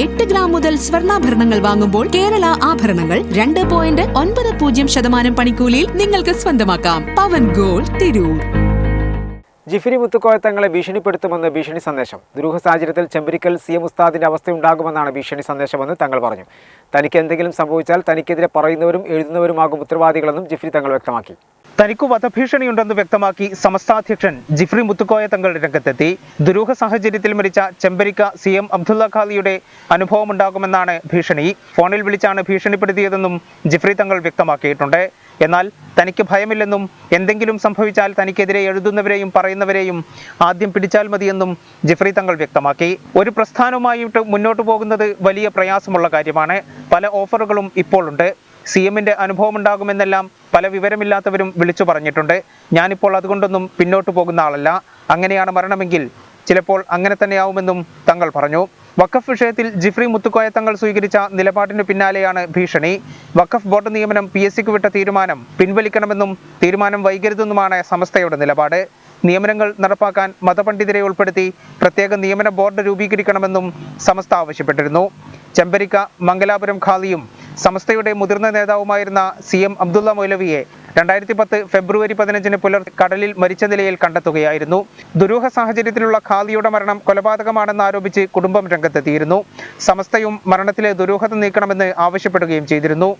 എട്ട് ഗ്രാം മുതൽ സ്വർണാഭരണങ്ങൾ വാങ്ങുമ്പോൾ കേരള ആഭരണങ്ങൾ രണ്ട് പോയിന്റ് ഒൻപത് പൂജ്യം ശതമാനം പണിക്കൂലിയിൽ നിങ്ങൾക്ക് സ്വന്തമാക്കാം. പവൻ ഗോൾ തിരൂർ. ജിഫിരി മുത്തുക്കോയ തങ്ങളെ ഭീഷണിപ്പെടുത്തുമെന്ന് ഭീഷണി സന്ദേശം. ദുരൂഹ സാഹചര്യത്തിൽ ചെമ്പരിക്കൽ സി എം ഉസ്താദിന്റെ അവസ്ഥയുണ്ടാകുമെന്നാണ് ഭീഷണി സന്ദേശമെന്ന് തങ്ങൾ പറഞ്ഞു. തനിക്ക് എന്തെങ്കിലും സംഭവിച്ചാൽ തനിക്കെതിരെ പറയുന്നവരും എഴുതുന്നവരുമാകും ഉത്തരവാദികളെന്നും ജിഫ്രി തങ്ങൾ വ്യക്തമാക്കി. തനിക്കു വധഭീഷണിയുണ്ടെന്ന് വ്യക്തമാക്കി സമസ്താധ്യക്ഷൻ ജിഫ്രി മുത്തുക്കോയ തങ്ങൾ രംഗത്തെത്തി. ദുരൂഹ സാഹചര്യത്തിൽ മരിച്ച ചെമ്പരിക്ക സി എം അബ്ദുള്ള ഖാലിയുടെ അനുഭവമുണ്ടാകുമെന്നാണ് ഭീഷണി. ഫോണിൽ വിളിച്ചാണ് ഭീഷണിപ്പെടുത്തിയതെന്നും ജിഫ്രി തങ്ങൾ വ്യക്തമാക്കിയിട്ടുണ്ട്. എന്നാൽ തനിക്ക് ഭയമില്ലെന്നും എന്തെങ്കിലും സംഭവിച്ചാൽ തനിക്കെതിരെ എഴുതുന്നവരെയും പറയുന്നവരെയും ആദ്യം പിടിച്ചാൽ മതിയെന്നും ജിഫ്രി തങ്ങൾ വ്യക്തമാക്കി. ഒരു പ്രസ്ഥാനവുമായിട്ട് മുന്നോട്ടു പോകുന്നത് വലിയ പ്രയാസമുള്ള കാര്യമാണ്. പല ഓഫറുകളും ഇപ്പോൾ ഉണ്ട് സി എമ്മിന്റെ അനുഭവമുണ്ടാകുമെന്നെല്ലാം പല വിവരമില്ലാത്തവരും വിളിച്ചു പറഞ്ഞിട്ടുണ്ട്. ഞാനിപ്പോൾ അതുകൊണ്ടൊന്നും പിന്നോട്ട് പോകുന്ന ആളല്ല. അങ്ങനെയാണ് മരണമെങ്കിൽ ചിലപ്പോൾ അങ്ങനെ തന്നെയാവുമെന്നും തങ്ങൾ പറഞ്ഞു. വഖഫ് വിഷയത്തിൽ ജിഫ്രി മുത്തുക്കോയ തങ്ങൾ സ്വീകരിച്ച നിലപാടിന് പിന്നാലെയാണ് ഭീഷണി. വഖഫ് ബോർഡ് നിയമനം പി എസ് സിക്ക് വിട്ട തീരുമാനം പിൻവലിക്കണമെന്നും തീരുമാനം വൈകരുതെന്നുമാണ് സമസ്തയുടെ നിലപാട്. നിയമനങ്ങൾ നടപ്പാക്കാൻ മതപണ്ഡിതരെ ഉൾപ്പെടുത്തി പ്രത്യേക നിയമന ബോർഡ് രൂപീകരിക്കണമെന്നും സമസ്ത ആവശ്യപ്പെട്ടിരുന്നു. ചെമ്പരിക്ക മംഗലാപുരം ഖാലിയും സമസ്തയുടെ മുതിർന്ന നേതാവുമായിരുന്ന സി എം അബ്ദുള്ള മൗലവിയെ രണ്ടായിരത്തി പത്ത് ഫെബ്രുവരി പതിനഞ്ചിന് പുലർ കടലിൽ മരിച്ച നിലയിൽ കണ്ടെത്തുകയായിരുന്നു. ദുരൂഹ സാഹചര്യത്തിലുള്ള ഖാദിയുടെ മരണം കൊലപാതകമാണെന്ന് ആരോപിച്ച് കുടുംബം രംഗത്തെത്തിയിരുന്നു. സമസ്തയും മരണത്തിലെ ദുരൂഹത നീക്കണമെന്ന് ആവശ്യപ്പെടുകയും ചെയ്തിരുന്നു.